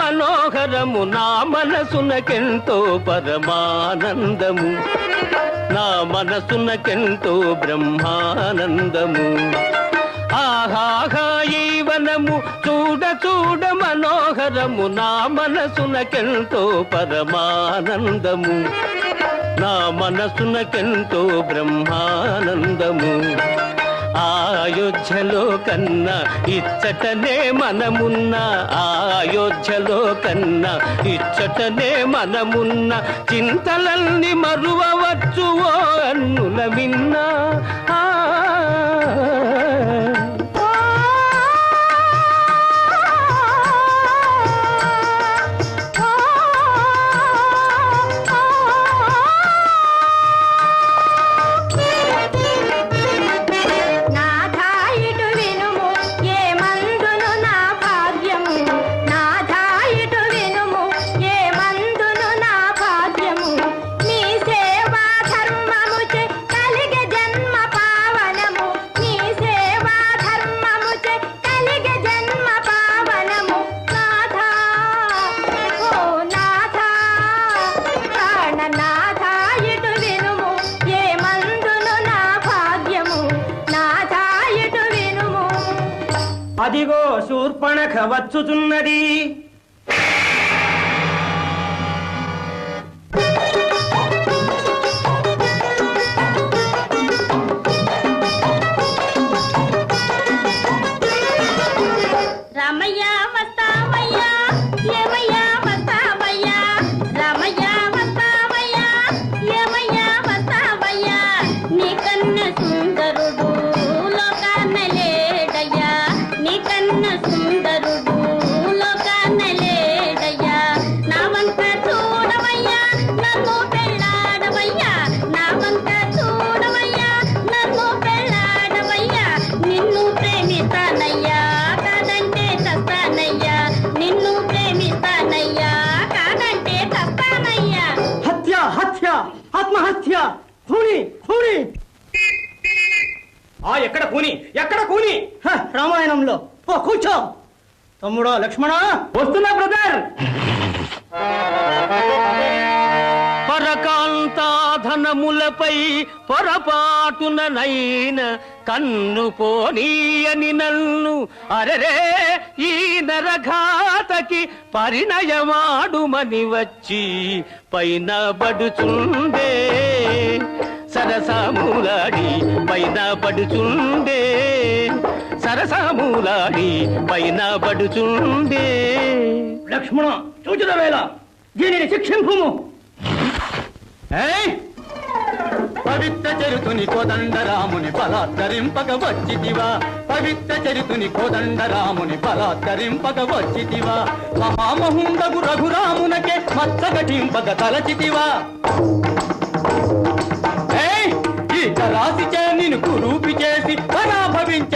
మనోహరము నా మనసునకెంతో పరమానందము. నా మనసునకెంతో బ్రహ్మానందము. ఆహాహా ఈ వనము చూడ చూడ మనోహరము నా మనసునకెంతో పరమానందము. నా మనసునకెంతో బ్రహ్మానందము. అయోధ్యలో కన్నా ఇచ్చటనే మనమున్న అయోధ్యలో కన్నా ఇచ్చటనే మనమున్న చింతలన్నీ మరువవచ్చు ఓ అన్నుల విన్నా అదిగో శూర్పణఖ వచ్చుచున్నది. రామయ్య వస్తావయ్యా. ఆత్మహత్య. కూని కూని ఆ ఎక్కడ కూని ఎక్కడ హ, రామాయణంలో. ఓ కూర్చో. తమ్ముడు లక్ష్మణ. వస్తున్నా బ్రదర్. పరకాంతాధనములపై పొరపాటుననైన కన్ను పోనీయని నన్ను. అరరే ఈ నరఘాతకి పరిణయమాడుమని వచ్చి పైన బడుచుండే సరసములాడి పైన పడుచుండే. సరసములాడి పైన పడుచుండే. లక్ష్మణ సూచన వేళ. దీనిని శిక్షింపుము. ఏయ్! పవిత్ర చరితుని కోదండరాముని బలాత్కరింపక వచ్చితివా. పవిత్ర చరితుని కోదండరాముని బలాత్కరింపక వచ్చితివా. మహామహుండగు రఘురామునకే మచ్చగటింపక తలచితివా! ఈ చేసి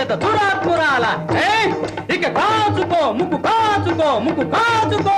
तर धुरा धुरा आला. ए इक काचुको मुकु काचुको मुकु काचुको